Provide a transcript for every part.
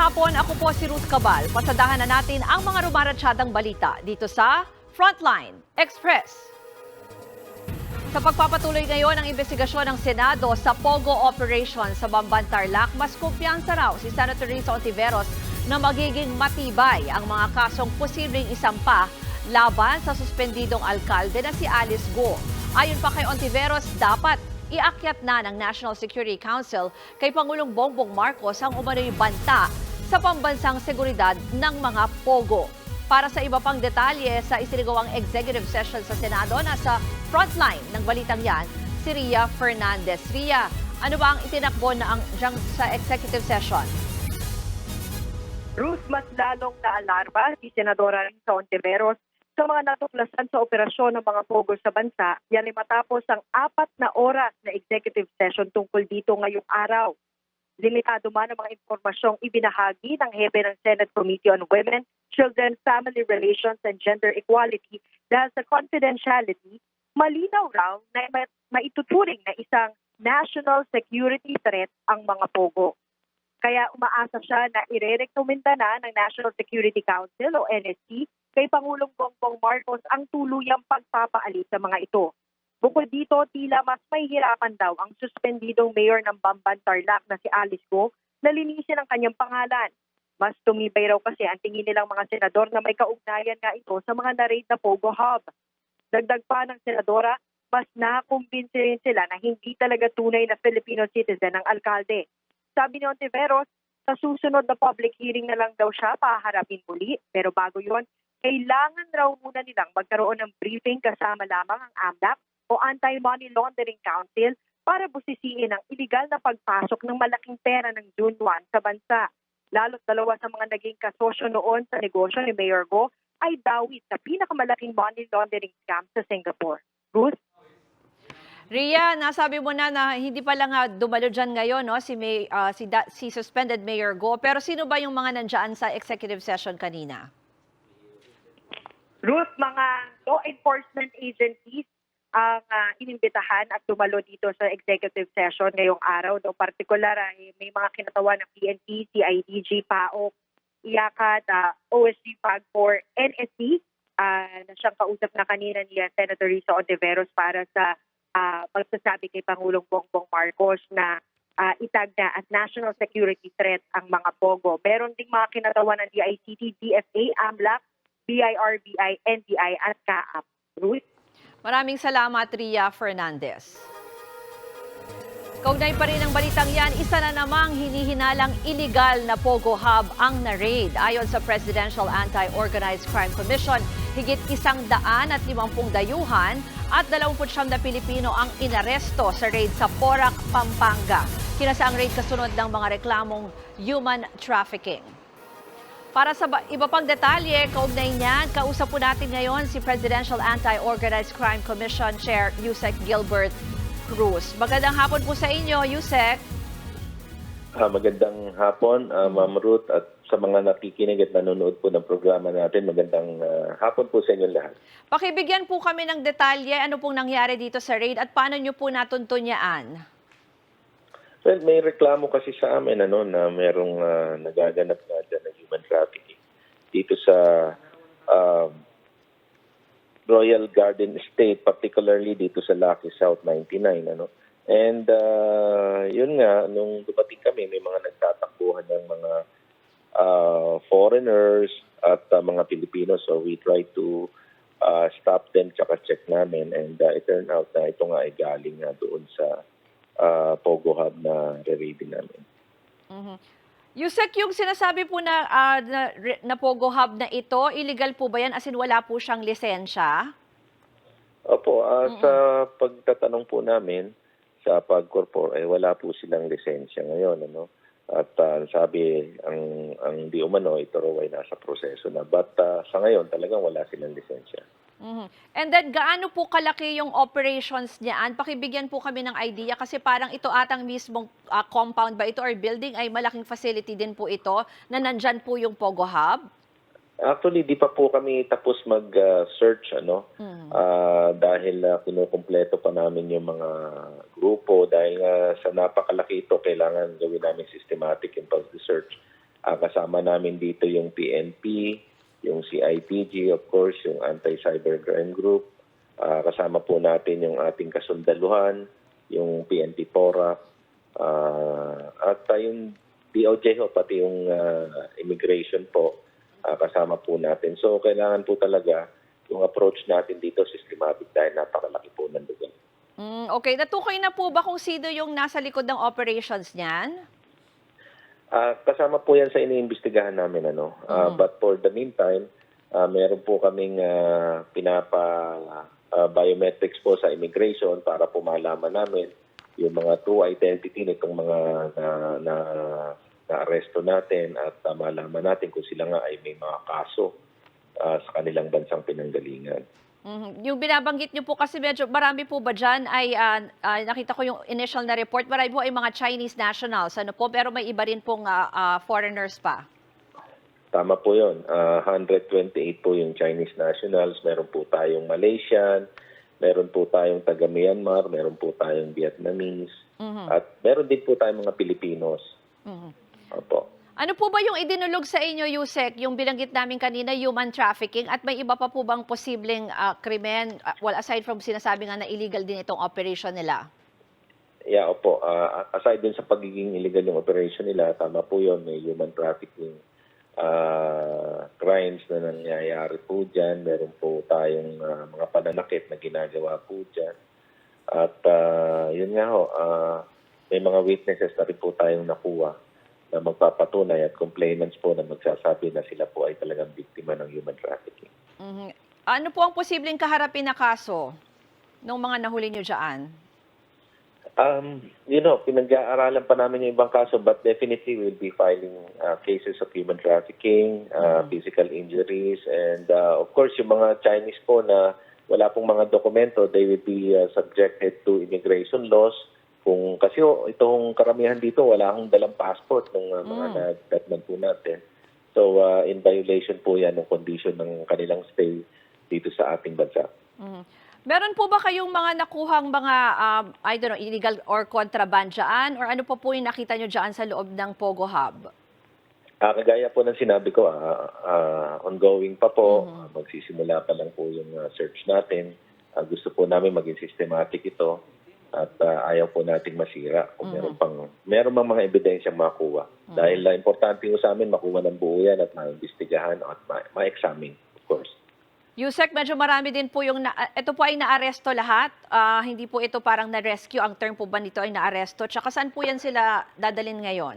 hapon, ako po si Ruth Cabal. Pasadahan na natin ang mga rumaratsyadang balita dito sa Frontline Express. Sa pagpapatuloy ngayon ng investigasyon ng Senado sa POGO operation sa Bamban Tarlac, mas kumpiyansa raw si Senator Risa Ontiveros na magiging matibay ang mga kasong posibleng isampa laban sa suspendidong alkalde na si Alice Go. Ayon pa kay Ontiveros, dapat iakyat na ng National Security Council kay Pangulong Bongbong Marcos ang umano'y banta sa pambansang seguridad ng mga POGO. Para sa iba pang detalye sa isinagawang executive session sa Senado, nasa frontline ng balitang yan, si Ria Fernandez. Ria, ano ba ang itinakbo na ang sa executive session? Ruth, mas lalong naalarma si Senadora Risa Ontiveros sa mga natuklasan sa operasyon ng mga pogo sa bansa. Yan ay matapos ang apat na oras na executive session tungkol dito ngayong araw. Limitado man ang mga impormasyong ibinahagi ng hepe ng Senate Committee on Women, Children, Family Relations and Gender Equality dahil sa confidentiality, malinaw raw na ma- maituturing na isang national security threat ang mga pogo. Kaya umaasa siya na irerekomenda na ng National Security Council o NSC kay Pangulong Bongbong Marcos ang tuluyang pagpapaalis sa mga ito. Bukod dito, tila mas mahihirapan daw ang suspendidong mayor ng Bamban Tarlac na si Alice Go na linisin ang kanyang pangalan. Mas tumibay raw kasi ang tingin nilang mga senador na may kaugnayan nga ito sa mga narate na Pogo Hub. Dagdag pa ng senadora, mas nakakumbinsi rin sila na hindi talaga tunay na Filipino citizen ang alkalde. Sabi ni Ontiveros, sa susunod na public hearing na lang daw siya paharapin muli. Pero bago yon, kailangan raw muna nilang magkaroon ng briefing kasama lamang ang AMLAC o Anti-Money Laundering Council para busisiin ang iligal na pagpasok ng malaking pera ng June 1 sa bansa. Lalo't dalawa sa mga naging kasosyo noon sa negosyo ni Mayor Go ay dawit sa pinakamalaking money laundering scam sa Singapore. Ruth? Ria, nasabi mo na na hindi pa lang nga dumalo dyan ngayon no, si, May, ah, si, da- si suspended Mayor Go. Pero sino ba yung mga nandyan sa executive session kanina? Ruth, mga law enforcement agencies ang ah, inimbitahan at dumalo dito sa executive session ngayong araw. No, partikular ay may mga kinatawan ng PNP, CIDG, PAOK, IACAT, ah, OSG, PAG4, NSC ah, na siyang kausap na kanina ni ah, Senator Risa Ontiveros para sa ah, pagsasabi kay Pangulong Bongbong Marcos na ah, itag na at national security threat ang mga POGO. Meron ding mga kinatawan ng DICT, DFA, AMLAC, BIRBI, NBI at CAAP. Ruth? Maraming salamat, Ria Fernandez. Kaugnay pa rin ang balitang yan, isa na namang hinihinalang illegal na Pogo Hub ang na-raid. Ayon sa Presidential Anti-Organized Crime Commission, higit isang daan at limampung dayuhan at 29 na Pilipino ang inaresto sa raid sa Porac, Pampanga. Kinasa ang raid kasunod ng mga reklamong human trafficking. Para sa ba- iba pang detalye, kaugnay niyan, kausap po natin ngayon si Presidential Anti-Organized Crime Commission Chair Yusek Gilbert Cruz. Magandang hapon po sa inyo, Yusek. Ah, magandang hapon, uh, Ma'am Ruth, at sa mga nakikinig at nanonood po ng programa natin, magandang ah, hapon po sa inyo lahat. Pakibigyan po kami ng detalye ano pong nangyari dito sa raid at paano nyo po natuntunian. Well, may reklamo kasi sa amin ano, na merong ah, nagaganap na dyan human trafficking dito sa um, Royal Garden Estate, particularly dito sa Lucky South 99. Ano? And ah, yun nga, nung dumating kami, may mga nagtatakbuhan ng mga uh, foreigners at uh, mga Pilipino. So we try to uh, stop them tsaka check namin. And uh, it turned out na ito nga ay galing nga doon sa uh, Pogo Hub na re-raiding namin. Mhm. Yusek, yung sinasabi po na, ah, na, na Pogo Hub na ito, illegal po ba yan? As in, wala po siyang lisensya? Opo, ah, sa pagtatanong po namin sa Pagcorpor, ay wala po silang lisensya ngayon. Ano? At ah, sabi, ang, ang di umano, ito raw ay nasa proseso na. But ah, sa ngayon, talagang wala silang lisensya. Mhm. And then, gaano po kalaki yung operations niyaan? Pakibigyan po kami ng idea kasi parang ito atang mismong ah, compound ba ito or building ay malaking facility din po ito na nandyan po yung Pogo Hub. Actually, di pa po kami tapos mag-search ano Mhm. Ah, dahil uh, kinukumpleto pa namin yung mga grupo dahil nga sa napakalaki ito kailangan gawin namin systematic yung pag-research. Ah, kasama namin dito yung PNP, yung CIPG, of course, yung Anti-Cybercrime Group. Ah, kasama po natin yung ating kasundaluhan, yung PNP PORA, ah, at ah, yung DOJ ho, pati yung ah, immigration po, ah, kasama po natin. So, kailangan po talaga yung approach natin dito systematic dahil napakalaki po ng lugar. Mm, okay, natukoy na po ba kung sino yung nasa likod ng operations niyan? Ah, kasama po yan sa iniimbestigahan namin ano. Ah, Mhm. but for the meantime, ah, meron po kaming ah, pinapa ah, biometrics po sa immigration para po malaman namin yung mga true identity nitong mga na, na, na aresto natin at ah, malaman natin kung sila nga ay may mga kaso ah, sa kanilang bansang pinanggalingan. Mhm. Yung binabanggit niyo po kasi medyo marami po ba dyan ay ah, ah, nakita ko yung initial na report, marami po ay mga Chinese nationals, ano po, pero may iba rin pong ah, ah, foreigners pa. Tama po yun. Ah, 128 po yung Chinese nationals. Meron po tayong Malaysian, meron po tayong taga Myanmar, meron po tayong Vietnamese, Mhm. at meron din po tayong mga Pilipinos. Mhm. Opo. Ano po ba yung idinulog sa inyo, Yusek, yung binanggit namin kanina, human trafficking, at may iba pa po bang posibleng ah, krimen, ah, well, aside from sinasabi nga na illegal din itong operation nila? Yeah, opo. Ah, aside dun sa pagiging illegal yung operation nila, tama po yun, may human trafficking ah, crimes na nangyayari po dyan. Meron po tayong ah, mga pananakit na ginagawa po dyan. At ah, yun nga ho, ah, may mga witnesses na rin po tayong nakuha na magpapatunay at complainants po na magsasabi na sila po ay talagang biktima ng human trafficking. Mhm. Ano po ang posibleng kaharapin na kaso ng mga nahuli nyo dyan? Um, you know, pinag-aaralan pa namin yung ibang kaso but definitely we'll be filing uh, cases of human trafficking, uh, physical injuries, and uh, of course yung mga Chinese po na wala pong mga dokumento, they will be uh, subjected to immigration laws. Kung kasi oh, itong karamihan dito wala akong dalang passport ng uh, mga Mm. na-datnan po natin. So uh, in violation po yan ng condition ng kanilang stay dito sa ating bansa. Mhm. Meron po ba kayong mga nakuhang mga, um, I don't know, illegal or contraband dyan? Or ano po po yung nakita nyo dyan sa loob ng Pogo Hub? Ah, kagaya po ng sinabi ko, ah, ah, ongoing pa po, Mhm. Ah, magsisimula pa lang po yung ah, search natin. Ah, gusto po namin maging systematic ito at ah, ayaw po nating masira kung meron pang meron mang mga ebidensyang makuha. Dahil ah, importante po sa amin makuha ng buo yan at maimbestigahan at ma- ma-examine, of course. Yusek, medyo marami din po yung, na, ah, ito po ay naaresto lahat. Ah, hindi po ito parang na-rescue. Ang term po ba nito ay naaresto? Tsaka saan po yan sila dadalin ngayon?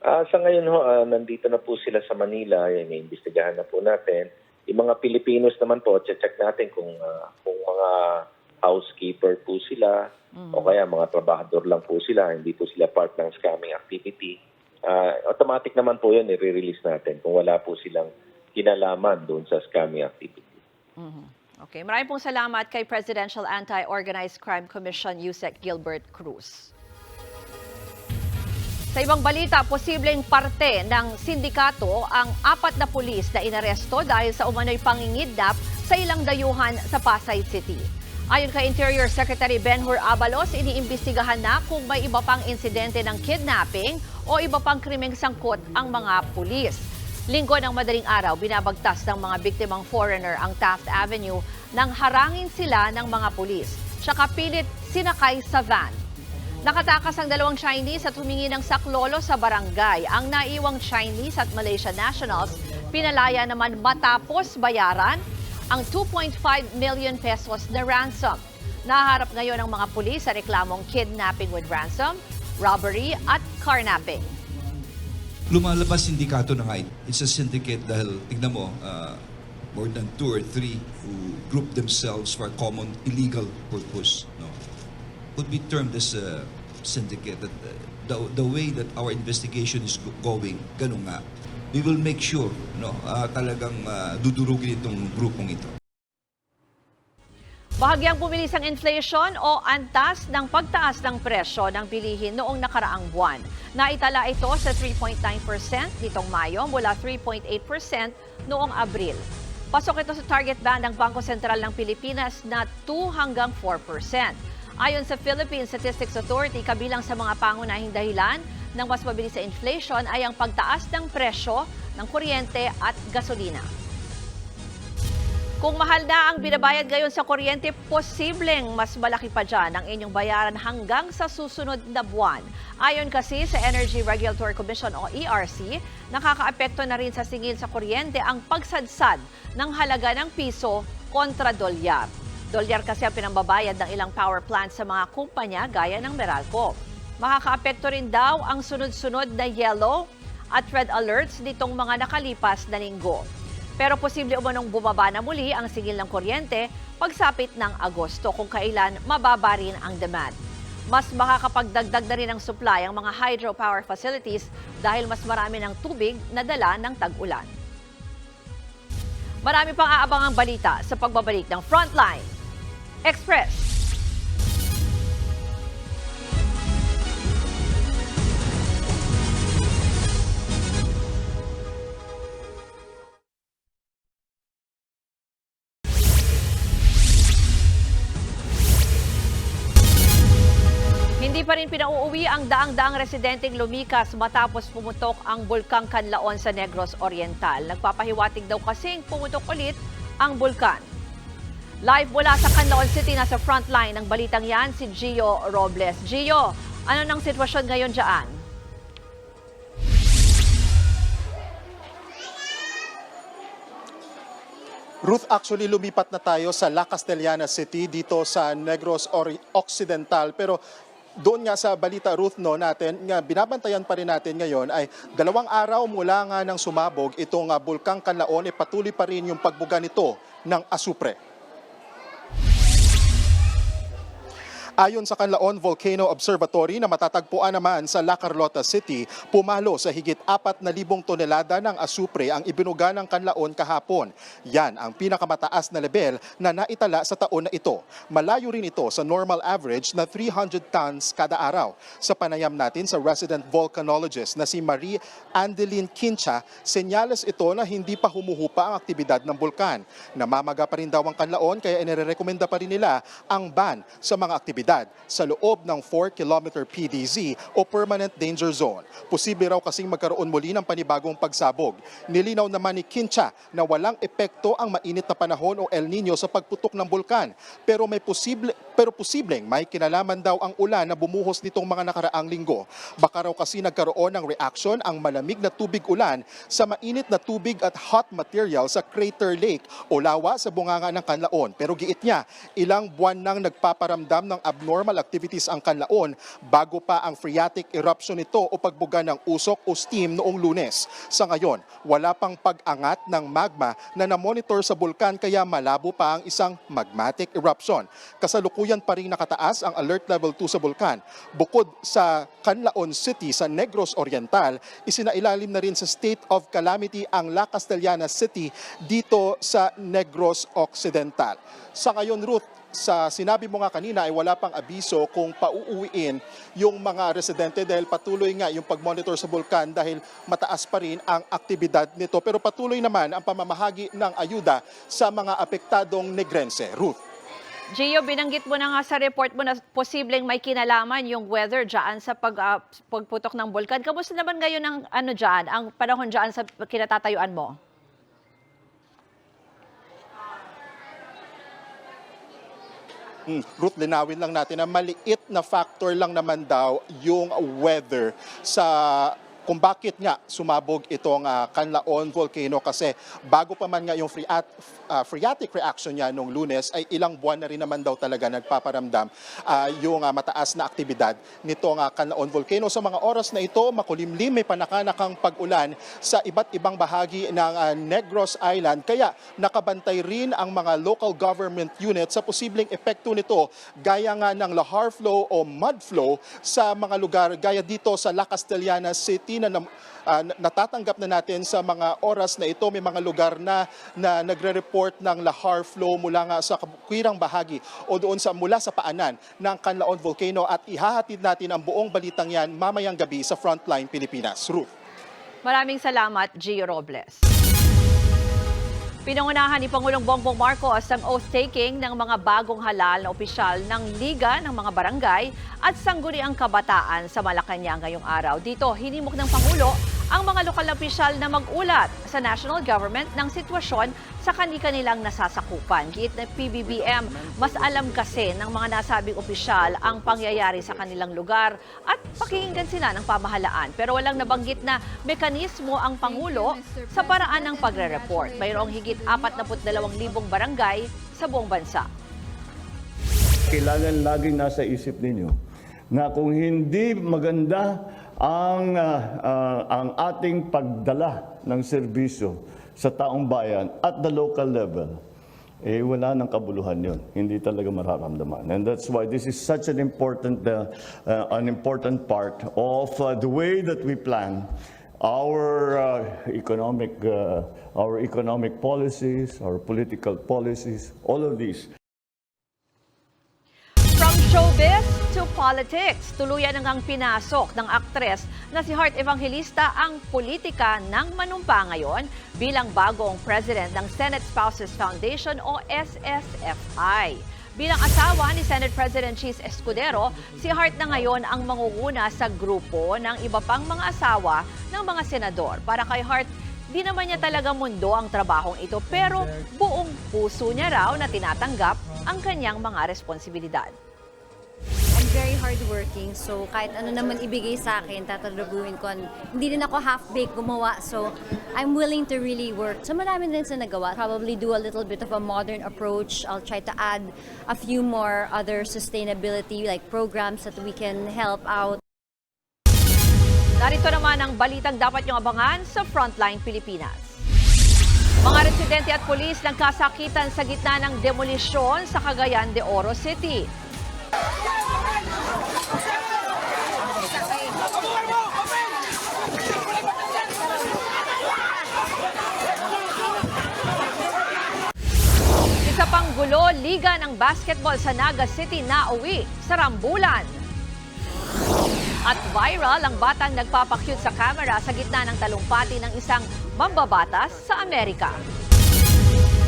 Ah, sa ngayon ho, ah, nandito na po sila sa Manila, yan, iimbestigahan na po natin. Yung mga Pilipinos naman po, check natin kung ah, kung mga housekeeper po sila o kaya mga trabahador lang po sila, hindi po sila part ng scamming activity. Ah, automatic naman po yun, i-release natin kung wala po silang kinalaman doon sa scamming activity. Mhm. Okay, maraming pong salamat kay Presidential Anti-Organized Crime Commission Yusek Gilbert Cruz. Sa ibang balita, posibleng parte ng sindikato ang apat na pulis na inaresto dahil sa umano'y pangingidnap sa ilang dayuhan sa Pasay City. Ayon kay Interior Secretary Benhur Abalos, iniimbestigahan na kung may iba pang insidente ng kidnapping o iba pang krimeng sangkot ang mga pulis. Linggo ng madaling araw, binabagtas ng mga biktimang foreigner ang Taft Avenue nang harangin sila ng mga pulis. Tsaka pilit sinakay sa van. Nakatakas ang dalawang Chinese at humingi ng saklolo sa barangay. Ang naiwang Chinese at Malaysian nationals pinalaya naman matapos bayaran ang 2.5 million pesos na ransom. Naharap ngayon ang mga pulis sa reklamong kidnapping with ransom, robbery at carnapping. lumalabas sindikato na nga ito. It's a syndicate dahil, tignan mo, uh, more than two or three who group themselves for a common illegal purpose. No? Could be termed as a syndicate. That, uh, the, the way that our investigation is go- going, ganun nga. We will make sure no, uh, talagang uh, dudurugin itong grupong ito. Bahagyang bumilis ang inflation o antas ng pagtaas ng presyo ng bilihin noong nakaraang buwan. Naitala ito sa 3.9% nitong Mayo mula 3.8% noong Abril. Pasok ito sa target band ng Bangko Sentral ng Pilipinas na 2 hanggang 4%. Ayon sa Philippine Statistics Authority, kabilang sa mga pangunahing dahilan ng mas mabilis sa inflation ay ang pagtaas ng presyo ng kuryente at gasolina. Kung mahal na ang binabayad ngayon sa kuryente, posibleng mas malaki pa dyan ang inyong bayaran hanggang sa susunod na buwan. Ayon kasi sa Energy Regulatory Commission o ERC, nakakaapekto na rin sa singil sa kuryente ang pagsadsad ng halaga ng piso kontra dolyar. Dolyar kasi ang pinambabayad ng ilang power plants sa mga kumpanya gaya ng Meralco. Makakaapekto rin daw ang sunod-sunod na yellow at red alerts nitong mga nakalipas na linggo. Pero posible umanong bumaba na muli ang singil ng kuryente pagsapit ng Agosto kung kailan mababa rin ang demand. Mas makakapagdagdag na rin ng supply ang mga hydropower facilities dahil mas marami ng tubig na dala ng tag-ulan. Marami pang aabangang balita sa pagbabalik ng Frontline Express. Hindi pa rin pinauuwi ang daang-daang residenteng lumikas matapos pumutok ang bulkang Kanlaon sa Negros Oriental. Nagpapahiwatig daw kasing pumutok ulit ang bulkan. Live mula sa Canlaon City, nasa frontline ng balitang yan, si Gio Robles. Gio, ano nang sitwasyon ngayon dyan? Ruth, actually lumipat na tayo sa La Castellana City dito sa Negros Occidental pero doon nga sa balita Ruth no natin nga binabantayan pa rin natin ngayon ay dalawang araw mula nga ng sumabog itong uh, bulkang Kanlaon eh, patuloy pa rin yung pagbuga nito ng asupre. Ayon sa Canlaon Volcano Observatory na matatagpuan naman sa La Carlota City, pumalo sa higit 4,000 tonelada ng asupre ang ibinuga ng Canlaon kahapon. Yan ang pinakamataas na level na naitala sa taon na ito. Malayo rin ito sa normal average na 300 tons kada araw. Sa panayam natin sa resident volcanologist na si Marie Andeline Kincha, senyales ito na hindi pa humuhupa ang aktibidad ng bulkan. Namamaga pa rin daw ang Canlaon kaya inirekomenda pa rin nila ang ban sa mga aktibidad sa loob ng 4-kilometer PDZ o Permanent Danger Zone. Posible raw kasing magkaroon muli ng panibagong pagsabog. Nilinaw naman ni Kincha na walang epekto ang mainit na panahon o El Nino sa pagputok ng bulkan. Pero may posible pero posibleng may kinalaman daw ang ulan na bumuhos nitong mga nakaraang linggo. Baka raw kasi nagkaroon ng reaction ang malamig na tubig ulan sa mainit na tubig at hot material sa Crater Lake o lawa sa bunganga ng Kanlaon. Pero giit niya, ilang buwan nang nagpaparamdam ng abnormal activities ang Kanlaon bago pa ang phreatic eruption nito o pagbuga ng usok o steam noong lunes. Sa ngayon, wala pang pag-angat ng magma na namonitor sa bulkan kaya malabo pa ang isang magmatic eruption. Kasalukuyan pa rin nakataas ang alert level 2 sa bulkan. Bukod sa Canlaon City sa Negros Oriental, isinailalim na rin sa state of calamity ang La Castellana City dito sa Negros Occidental. Sa ngayon, Ruth, sa sinabi mo nga kanina ay wala pang abiso kung pauuwiin yung mga residente dahil patuloy nga yung pag-monitor sa bulkan dahil mataas pa rin ang aktibidad nito. Pero patuloy naman ang pamamahagi ng ayuda sa mga apektadong negrense. Ruth. Gio, binanggit mo na nga sa report mo na posibleng may kinalaman yung weather dyan sa pag, ah, pagputok ng bulkan. Kamusta naman ngayon ang ano dyan, ang panahon dyan sa kinatatayuan mo? Hmm, Ruth, linawin lang natin na maliit na factor lang naman daw yung weather sa kung bakit nga sumabog itong uh, Canlaon volcano kasi bago pa man nga yung phreat, uh, phreatic reaction niya nung lunes ay ilang buwan na rin naman daw talaga nagpaparamdam uh, yung uh, mataas na aktibidad nitong uh, Canlaon volcano. Sa mga oras na ito, makulimlim may panakanakang pag-ulan sa iba't ibang bahagi ng uh, Negros Island kaya nakabantay rin ang mga local government units sa posibleng epekto nito gaya nga ng lahar flow o mud flow sa mga lugar gaya dito sa La Castellana City na nam- ah, na- natatanggap na natin sa mga oras na ito may mga lugar na na nagre-report ng lahar flow mula nga sa kabukwirang bahagi o doon sa mula sa paanan ng Canlaon Volcano at ihahatid natin ang buong balitang yan mamayang gabi sa Frontline Pilipinas. Ruth. Maraming salamat, Gio Robles. Pinangunahan ni Pangulong Bongbong Marcos ang oath-taking ng mga bagong halal na opisyal ng Liga ng mga Barangay at Sangguniang Kabataan sa Malacanang ngayong araw. Dito, hinimok ng Pangulo ang mga lokal na opisyal na mag-ulat sa national government ng sitwasyon sa kani-kanilang nasasakupan. Giit na PBBM, mas alam kasi ng mga nasabing opisyal ang pangyayari sa kanilang lugar at pakinggan sila ng pamahalaan. Pero walang nabanggit na mekanismo ang Pangulo sa paraan ng pagre-report. Mayroong higit 42,000 barangay sa buong bansa. kailangan laging nasa isip ninyo na kung hindi maganda ang ah, ah, ang ating pagdala ng serbisyo sa taong bayan at the local level, eh wala nang kabuluhan yon. Hindi talaga mararamdaman. And that's why this is such an important uh, uh, an important part of uh, the way that we plan our uh, economic uh, our economic policies, our political policies, all of these From showbiz to politics, tuluyan nang pinasok ng aktres na si Heart Evangelista ang politika ng manumpa ngayon bilang bagong president ng Senate Spouses Foundation o SSFI. Bilang asawa ni Senate President Cheese Escudero, si Hart na ngayon ang mangunguna sa grupo ng iba pang mga asawa ng mga senador. Para kay Hart, di naman niya talaga mundo ang trabahong ito pero buong puso niya raw na tinatanggap ang kanyang mga responsibilidad. Very hardworking, so kahit ano naman ibigay sa akin, tatrabuhin ko. Hindi din ako half-baked gumawa, so I'm willing to really work. So marami din sa nagawa. Probably do a little bit of a modern approach. I'll try to add a few more other sustainability like programs that we can help out. Narito naman ang balitang dapat niyong abangan sa Frontline Pilipinas. Mga residente at polis nagkasakitan sa gitna ng demolisyon sa Cagayan de Oro City. Isa pang gulo, liga ng basketball sa Naga City na uwi sa Rambulan. At viral ang batang nagpapakyut sa camera sa gitna ng talumpati ng isang mambabatas sa Amerika.